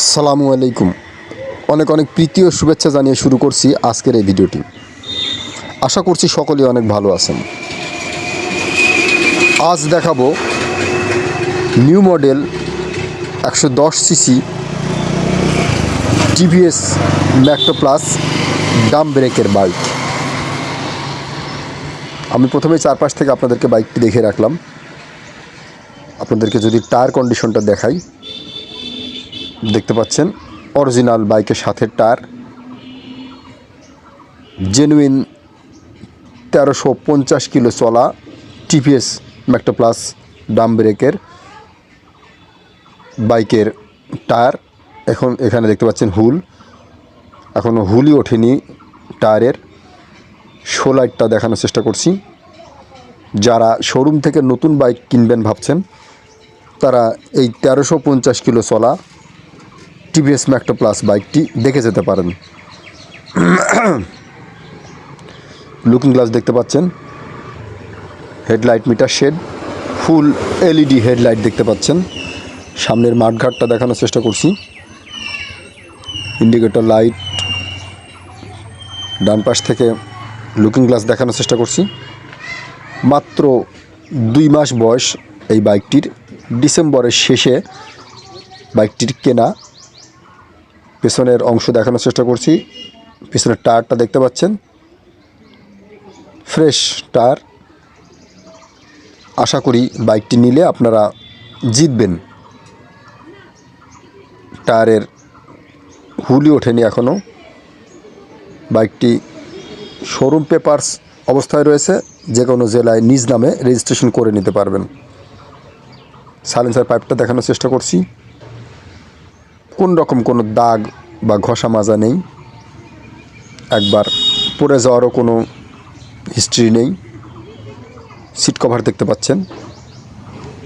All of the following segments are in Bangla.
আসসালামু আলাইকুম। অনেক অনেক প্রীতি ও শুভেচ্ছা জানিয়ে শুরু করছি আজকের এই ভিডিওটি। আশা করছি সকলেই অনেক ভালো আছেন। আজ দেখাবো নিউ মডেল একশো দশ সিসি টিভিএস ম্যাক্টো প্লাস ডাম ব্রেকের বাইক। আমি প্রথমে চারপাশ থেকে আপনাদেরকে বাইকটি দেখে রাখলাম। আপনাদেরকে যদি টায়ার কন্ডিশনটা দেখাই দেখতে পাচ্ছেন, অরিজিনাল বাইকের সাথে টায়ার। জেনুইন তেরোশো পঞ্চাশ কিলো চলা টিপিএস ম্যাক্টো প্লাস ডাম ব্রেকের বাইকের টায়ার। এখন এখানে দেখতে পাচ্ছেন হুল। এখনও হুলই ওঠেনি টায়ারের। শোলাইটটা দেখানোর চেষ্টা করছি। যারা শোরুম থেকে নতুন বাইক কিনবেন ভাবছেন, তারা এই তেরোশো পঞ্চাশ কিলো চলা টিভিএস ম্যাক্টো প্লাস বাইকটি দেখে যেতে পারেন। লুকিং গ্লাস দেখতে পাচ্ছেন। Headlight meter shade full LED headlight দেখতে পাচ্ছেন। সামনের মাঠঘাটটা দেখানোর চেষ্টা করছি। ইন্ডিকেটর লাইট ডান পাশ থেকে লুকিং গ্লাস দেখানোর চেষ্টা করছি। মাত্র দুই মাস বয়স এই বাইকটির ডিসেম্বরের শেষে বাইকটির কেনা পেছনের অংশ দেখানোর চেষ্টা করছি। পেছনের টায়ারটা দেখতে পাচ্ছেন। Fresh tyre. আশা করি বাইকটি নিলে আপনারা জিতবেন। টায়ারের হুলি ওঠেনি এখনও বাইকটি শোরুম পেপারস অবস্থায় রয়েছে। যে কোনো জেলায় নিজ নামে রেজিস্ট্রেশন করে নিতে পারবেন। সাইলেন্সার পাইপটা দেখানোর চেষ্টা করছি। কোন রকম কোনো দাগ বা ঘষা মাজা নেই। একবার পড়ে যাওয়ারও কোনো হিস্ট্রি নেই। সিট কভার দেখতে পাচ্ছেন।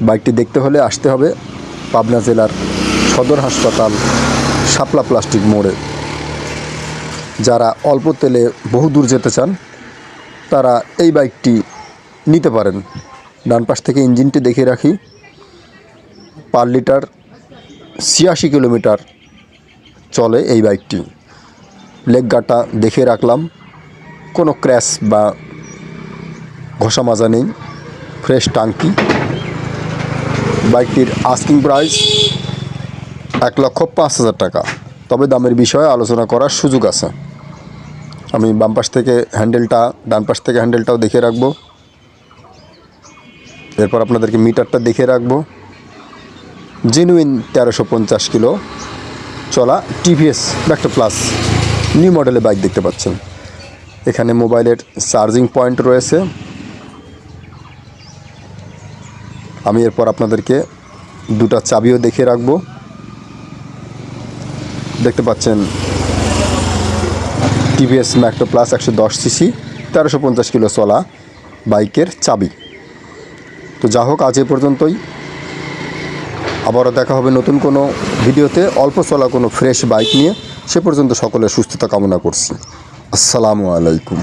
বাইকটি দেখতে হলে আসতে হবে পাবনা জেলার সদর হাসপাতাল, শাপলা প্লাস্টিক মোড়ে। যারা অল্প তেলে বহু দূর যেতে চান, তারা এই বাইকটি নিতে পারেন। ডান পাশ থেকে ইঞ্জিনটি দেখে রাখি। পার লিটার ছিয়াশি কিলোমিটার চলে এই বাইকটি। লেগ গাটা দেখে রাখলাম। কোনো ক্র্যাশ বা ঘষা মাজা নেই। ফ্রেশ টাঙ্কি। বাইকটির আস্কিং প্রাইস এক লক্ষ পাঁচ হাজার টাকা। তবে দামের বিষয়ে আলোচনা করার সুযোগ আছে। আমি বাম পাশ থেকে হ্যান্ডেলটা, ডান পাশ থেকে হ্যান্ডেলটাও দেখে রাখব। এরপর আপনাদেরকে মিটারটা দেখে রাখব। জেনুইন তেরোশো পঞ্চাশ কিলো চলা টিভিএস একটা প্লাস নিউ মডেলের বাইক দেখতে পাচ্ছেন। এখানে মোবাইলের চার্জিং পয়েন্ট রয়েছে। আমি এরপর আপনাদেরকে দুটা চাবিও দেখিয়ে রাখব। দেখতে পাচ্ছেন টিভিএস ম্যাক্টো প্লাস একশো দশ সিসি তেরোশো পঞ্চাশ কিলো চলা বাইকের চাবি। তো যা হোক, আজ এ পর্যন্তই। আবারও দেখা হবে নতুন কোনো ভিডিওতে। অল্প চলা কোনো ফ্রেশ বাইক নিয়ে। সে পর্যন্ত সকলের সুস্থতা কামনা করছি। আসসালামু আলাইকুম।